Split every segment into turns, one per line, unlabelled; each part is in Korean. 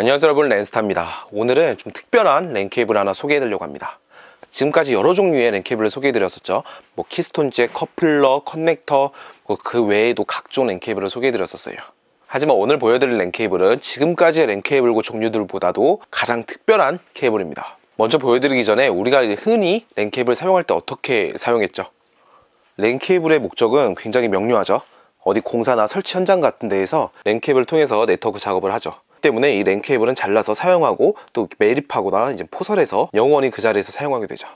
안녕하세요 여러분. 랜스타입니다. 오늘은 좀 특별한 랜케이블 하나 소개해 드리려고 합니다. 지금까지 여러 종류의 랜케이블을 소개해 드렸었죠. 뭐 키스톤 잭, 커플러, 커넥터 뭐그 외에도 각종 랜케이블을 소개해 드렸었어요. 하지만 오늘 보여드릴 랜케이블은 지금까지의 랜케이블 종류들보다도 가장 특별한 케이블입니다. 먼저 보여드리기 전에 우리가 흔히 랜케이블 사용할 때 어떻게 사용했죠? 랜케이블의 목적은 굉장히 명료하죠. 어디 공사나 설치 현장 같은 데에서 랜케이블을 통해서 네트워크 작업을 하죠 때문에 이 랜 케이블은 잘라서 사용하고 또 매립하거나 이제 포설해서 영원히 그 자리에서 사용하게 되죠.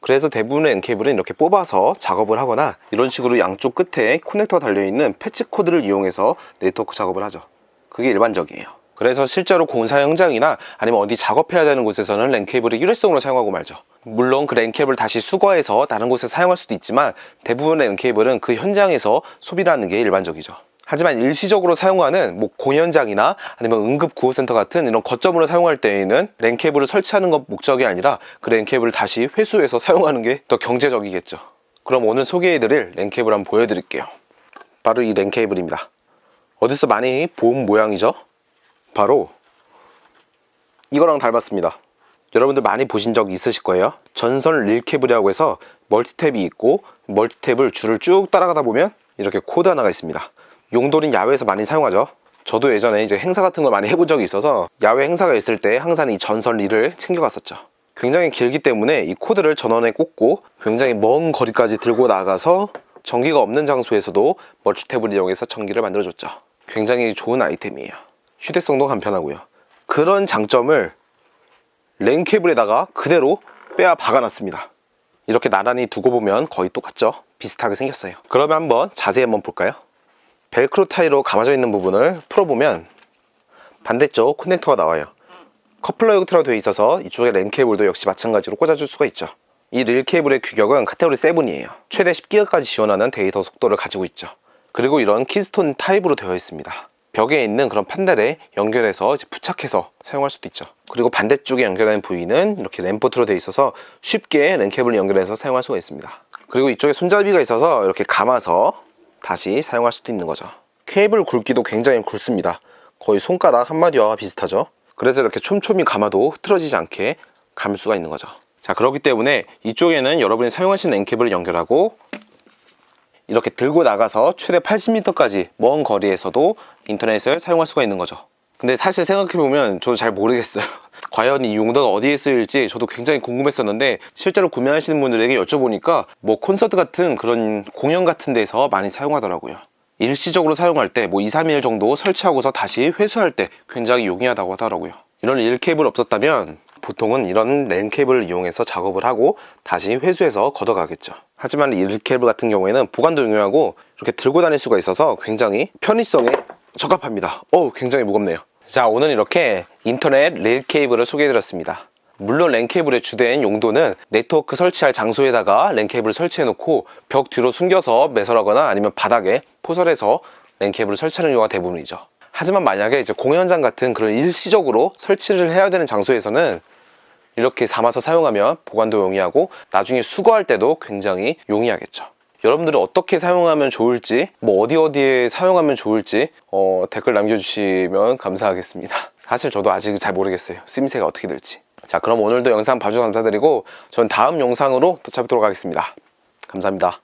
그래서 대부분의 랜케이블은 이렇게 뽑아서 작업을 하거나 이런 식으로 양쪽 끝에 커넥터가 달려있는 패치 코드를 이용해서 네트워크 작업을 하죠. 그게 일반적이에요. 그래서 실제로 공사 현장이나 아니면 어디 작업해야 되는 곳에서는 랜케이블을 일회성으로 사용하고 말죠. 물론 그 랜케이블을 다시 수거해서 다른 곳에 사용할 수도 있지만 대부분의 랜케이블은 그 현장에서 소비를 하는 게 일반적이죠. 하지만 일시적으로 사용하는 뭐 공연장이나 아니면 응급 구호센터 같은 이런 거점으로 사용할 때에는 랜 케이블을 설치하는 것 목적이 아니라 그 랜 케이블을 다시 회수해서 사용하는 게 더 경제적이겠죠. 그럼 오늘 소개해드릴 랜 케이블 한번 보여드릴게요. 바로 이 랜 케이블입니다. 어디서 많이 본 모양이죠? 바로 이거랑 닮았습니다. 여러분들 많이 보신 적 있으실 거예요. 전선 릴 케이블이라고 해서 멀티탭이 있고 멀티탭을 줄을 쭉 따라가다 보면 이렇게 코드 하나가 있습니다. 용도는 야외에서 많이 사용하죠. 저도 예전에 이제 행사 같은 걸 많이 해본 적이 있어서 야외 행사가 있을 때 항상 이 전선 릴을 챙겨갔었죠. 굉장히 길기 때문에 이 코드를 전원에 꽂고 굉장히 먼 거리까지 들고 나가서 전기가 없는 장소에서도 멀티탭을 이용해서 전기를 만들어줬죠. 굉장히 좋은 아이템이에요. 휴대성도 간편하고요. 그런 장점을 랜 케이블에다가 그대로 빼앗 박아놨습니다. 이렇게 나란히 두고 보면 거의 똑같죠? 비슷하게 생겼어요. 그러면 한번 자세히 한번 볼까요? 벨크로 타이로 감아져 있는 부분을 풀어보면 반대쪽 커넥터가 나와요. 커플러 형태로 되어 있어서 이쪽에 랜 케이블도 역시 마찬가지로 꽂아줄 수가 있죠. 이 릴 케이블의 규격은 카테고리 7이에요. 최대 10기가까지 지원하는 데이터 속도를 가지고 있죠. 그리고 이런 키스톤 타입으로 되어 있습니다. 벽에 있는 그런 판넬에 연결해서 부착해서 사용할 수도 있죠. 그리고 반대쪽에 연결하는 부위는 이렇게 램포트로 되어 있어서 쉽게 랜 케이블을 연결해서 사용할 수가 있습니다. 그리고 이쪽에 손잡이가 있어서 이렇게 감아서 다시 사용할 수도 있는 거죠. 케이블 굵기도 굉장히 굵습니다. 거의 손가락 한마디와 비슷하죠. 그래서 이렇게 촘촘히 감아도 흐트러지지 않게 감을 수가 있는 거죠. 자, 그렇기 때문에 이쪽에는 여러분이 사용하시는 랜케이블을 연결하고 이렇게 들고 나가서 최대 80m까지 먼 거리에서도 인터넷을 사용할 수가 있는 거죠. 근데 사실 생각해보면 저도 잘 모르겠어요. 과연 이 용도가 어디에 쓰일지 저도 굉장히 궁금했었는데 실제로 구매하시는 분들에게 여쭤보니까 뭐 콘서트 같은 그런 공연 같은 데서 많이 사용하더라고요. 일시적으로 사용할 때 뭐 2, 3일 정도 설치하고서 다시 회수할 때 굉장히 용이하다고 하더라고요. 이런 릴 케이블 없었다면 보통은 이런 랜 케이블을 이용해서 작업을 하고 다시 회수해서 걷어가겠죠. 하지만 이 케이블 같은 경우에는 보관도 용이하고 이렇게 들고 다닐 수가 있어서 굉장히 편의성에 적합합니다. 어우, 굉장히 무겁네요. 자, 오늘 이렇게 인터넷 릴 케이블을 소개해드렸습니다. 물론 랜 케이블의 주된 용도는 네트워크 설치할 장소에다가 랜 케이블을 설치해 놓고 벽 뒤로 숨겨서 매설하거나 아니면 바닥에 포설해서 랜 케이블을 설치하는 경우가 대부분이죠. 하지만 만약에 이제 공연장 같은 그런 일시적으로 설치를 해야 되는 장소에서는 이렇게 삼아서 사용하면 보관도 용이하고 나중에 수거할 때도 굉장히 용이하겠죠. 여러분들은 어떻게 사용하면 좋을지, 뭐 어디 어디에 사용하면 좋을지 어, 댓글 남겨주시면 감사하겠습니다. 사실 저도 아직 잘 모르겠어요. 쓰임새가 어떻게 될지. 자, 그럼 오늘도 영상 봐주셔서 감사드리고 전 다음 영상으로 또 찾도록 하겠습니다. 감사합니다.